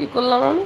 কি করলাম আমি?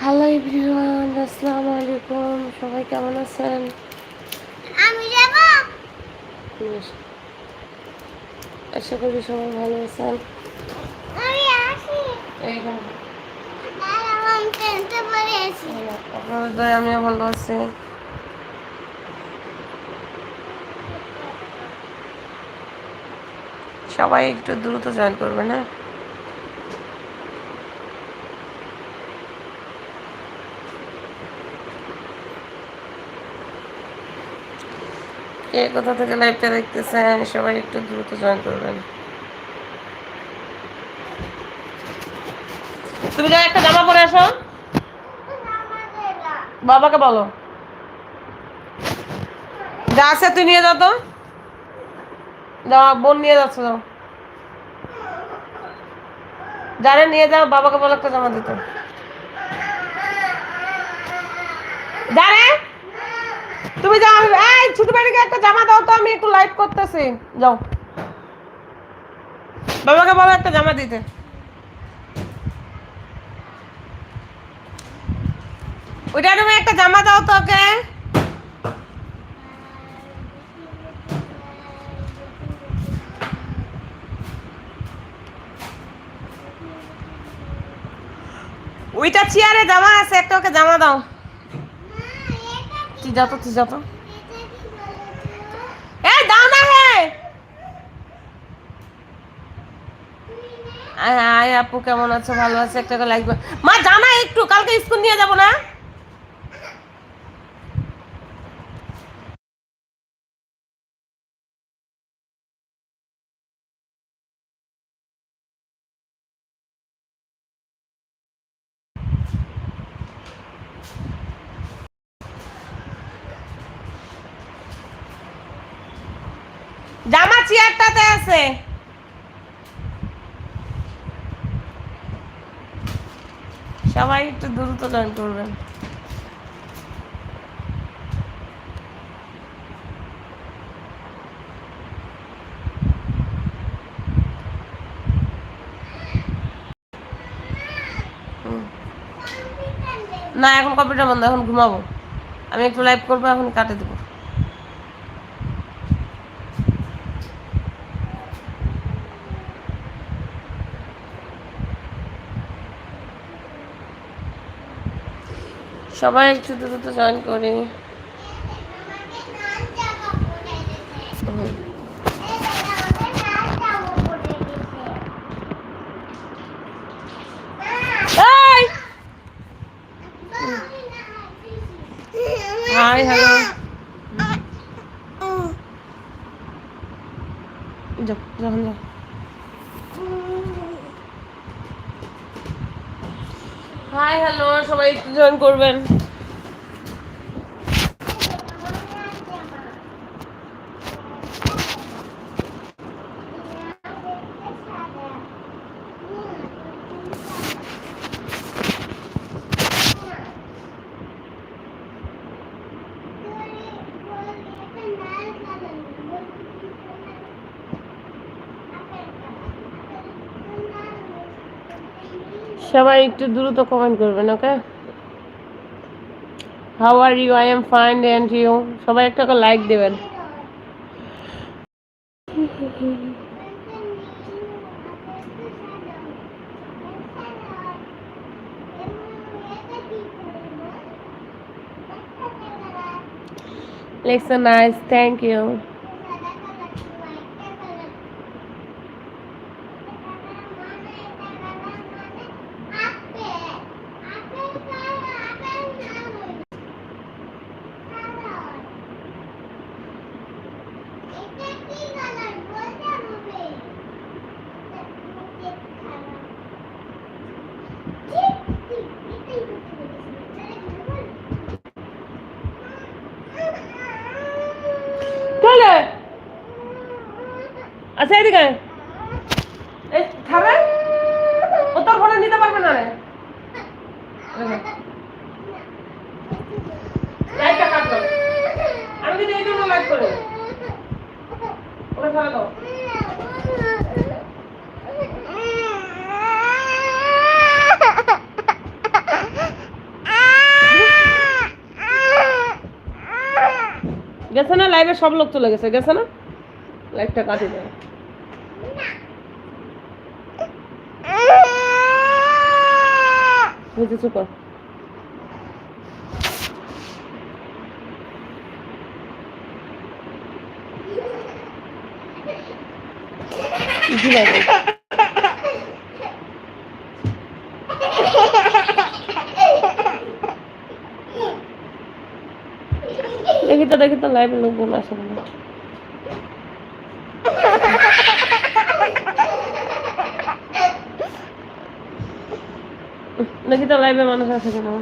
হ্যালো এভরিওয়ান আসসালামু আলাইকুম সবাই কেমন আছেন? আমি যাব। আশা করি সবাই ভালো আছেন। আমি আসি। আমি টেন্টে আপনাদের দয় আমিও ভালো আছি। সবাই একটু দ্রুত জয়েন করবে, না? কে কোথা থেকে লাইভটা দেখতেছেন? সবাই একটু দ্রুত জয়েন করবেন। তুমি যা একটা জামা পরে আসো। বাবাকে বলো। যা আছে তুই নিয়ে যাও তো। যাও বোন নিয়ে যাচ্ছ, যাও। যারে নিয়ে যাও, বাবাকে বলো একটা জামা দিতে। তুমি যাও এই, ছোট বাড়িকে একটা জামা দাও তো, আমি একটু লাইভ করতেছি। যাও। বাবাকে বলো একটা জামা দিতে। ওইটা তুমি একটা জামা দাও তো ওকে। ওইটা চেয়ারে জামা আছে, একটা ওকে জামা দাও। তুই যাতো তুই যাতো এ দাও না হে। আয় আপু, কেমন আছো? ভালো আছে? একটা লাইক মা জানা একটু, কালকে স্কুল নিয়ে যাব না? জামা চেয়ারটাতে আছে। সবাই একটু দ্রুত জয়েন করবেন। না, এখন কম্পিউটার বন্ধ, এখন ঘুমাবো। আমি একটু লাইভ করব, এখন কাটে দেবো। সবাই একটু দ্রুত জয়েন করি। হাই হ্যালো যাও যখন হাই হ্যালো সবাই জয়েন করবেন? সবাই একটু দ্রুত কমেন্ট করবেন okay how are you I am fine and you সবাই একটা করে লাইক দেবেন। It's nice, thank you. আচ্ছা এদিকে। এই খাবে ও তোর ফোনে নিতে পারবে না রে। লাইটটা লাইট করি। গেছে না? লাইভে সব লোক চলে গেছে। গেছে না? লাইভটা কাটি দেয় ইজি লাগে? দেখি তো দেখি তো লাইভে লোকগুলো আসে না দেখি তো লাইভে মানুষ আছে কিনা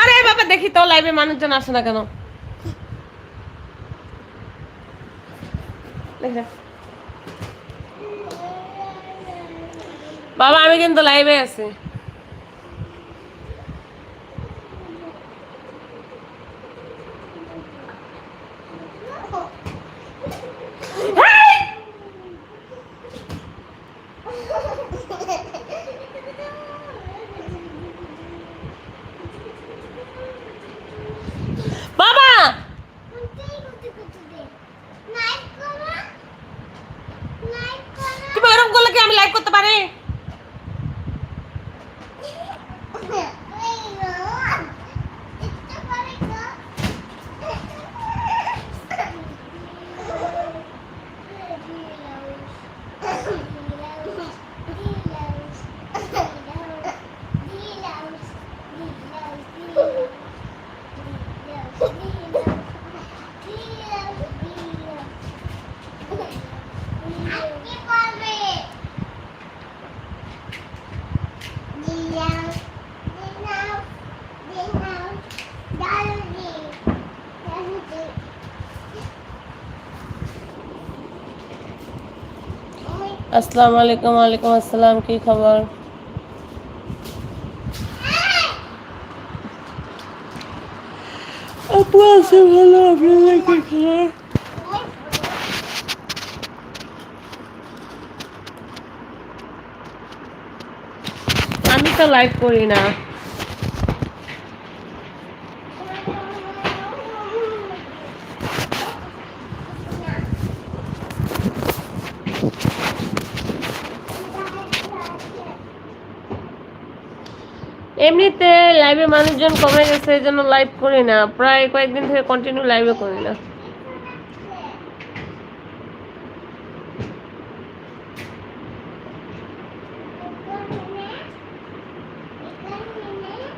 আরে বাবা, দেখি তো লাইভে মানুষজন আসে না কেন? বাবা, আমি কিন্তু লাইভে আছি বাবা তুমি এরকম করলে কি আমি লাইভ করতে পারি আজকে পারবে দিলাম দিলাম দিলাম দালুজি দালুজি আসসালামু আলাইকুম ওয়ালাইকুম আসসালাম কি খবর? আপু আছে ভালো আপনাদের কি খবর আমি তো লাইভ করি না। এমনিতে লাইভে মানুষজন কমে গেছে এই জন্য লাইভ করি না। প্রায় কয়েকদিন থেকে কন্টিনিউ লাইভে করি না।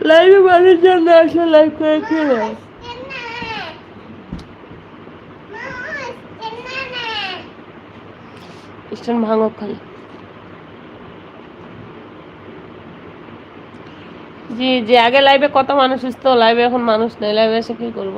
লাইভে মানুষজন না আসলে লাইভ করে কি স্টেশন ভাঙো খালি। জি জি, আগে লাইভে কত মানুষ আসতো? লাইভে এখন মানুষ নেই। লাইভে এসে কি করব?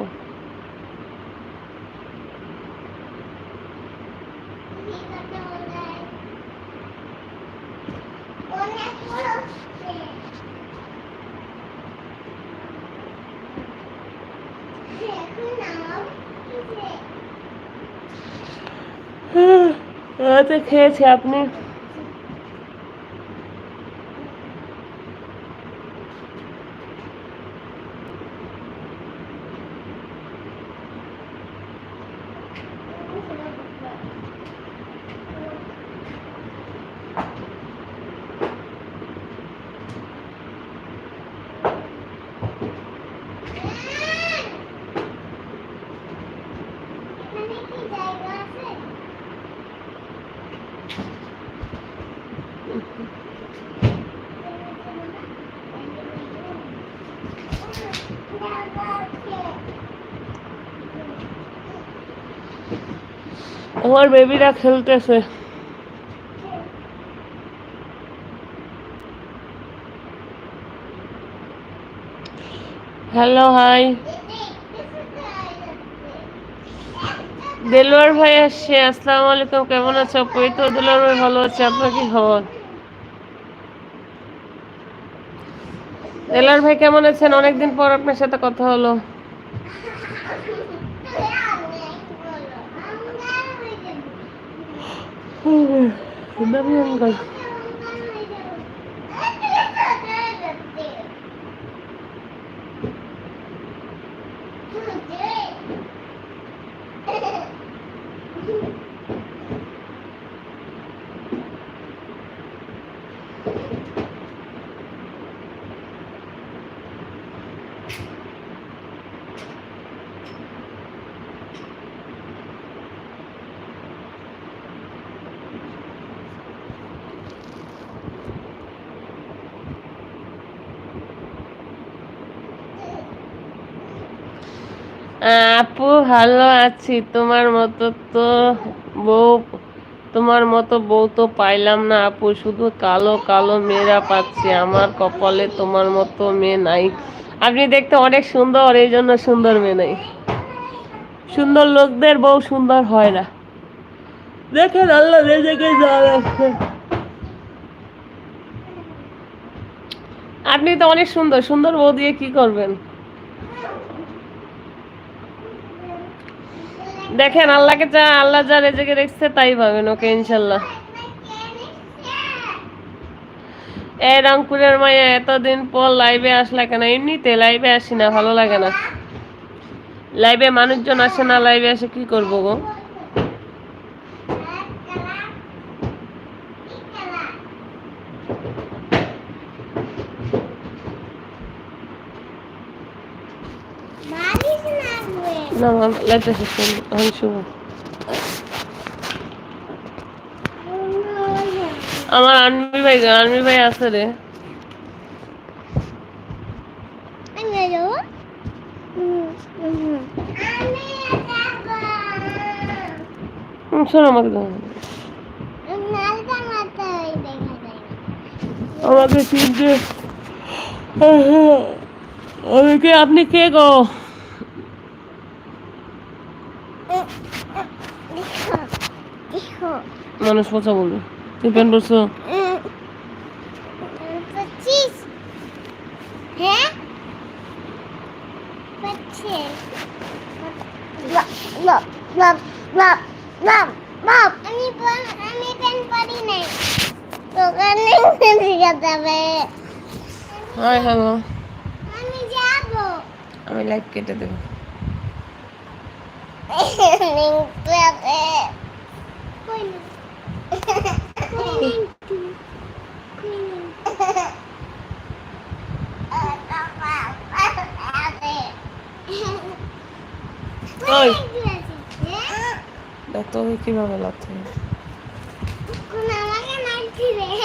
খেয়েছি। আপনি? আমার বেবিরা খেলতেছে। হ্যালো হাই দেলোয়ার ভাই আসছে, আসসালামু আলাইকুম, কেমন আছো? আপু, এই তো দেলোয়ার ভাই ভালো আছে, আপনার কি খবর? এলার ভাই কেমন আছেন? অনেকদিন পর আপনার সাথে কথা হলো। দামি আপু, ভালো আছি। তোমার মতো তো বউ, তোমার মতো বউ তো পাইলাম না আপু। শুধু কালো কালো মেয়েরা পাচ্ছি। আমার কপালে তোমার মতো মেয়ে নাই। আপনি দেখতে অনেক সুন্দর, এই জন্য সুন্দর মেয়ে নাই। সুন্দর লোকদের বউ সুন্দর হয় না। দেখেন আল্লাহ রেজেকে আপনি তো অনেক সুন্দর। সুন্দর বউ দিয়ে কি করবেন? দেখেন, আল্লাহকে যা আল্লাহ যা রেজেকে রেখেছে তাই পাবেন, ওকে, ইনশাল্লাহ। এই রংপুরের মায়া, এতদিন পর লাইভে আসলে কেন? এমনিতে লাইভে আসি না, ভালো লাগে না। লাইভে মানুষজন আসে না লাইভে আসে কি করব গো? না লাইভটা শেষ আমার আনবি ভাই আনবি ভাই আছে রে আমাকে আমাকে আপনি কে গো মানুষ পচা বলবে তুই প্যান্ট পরছো আমি হাই হ্যালো যাব লাইট কেটে দেবো ওই। দেখতো কীভাবে লাগছে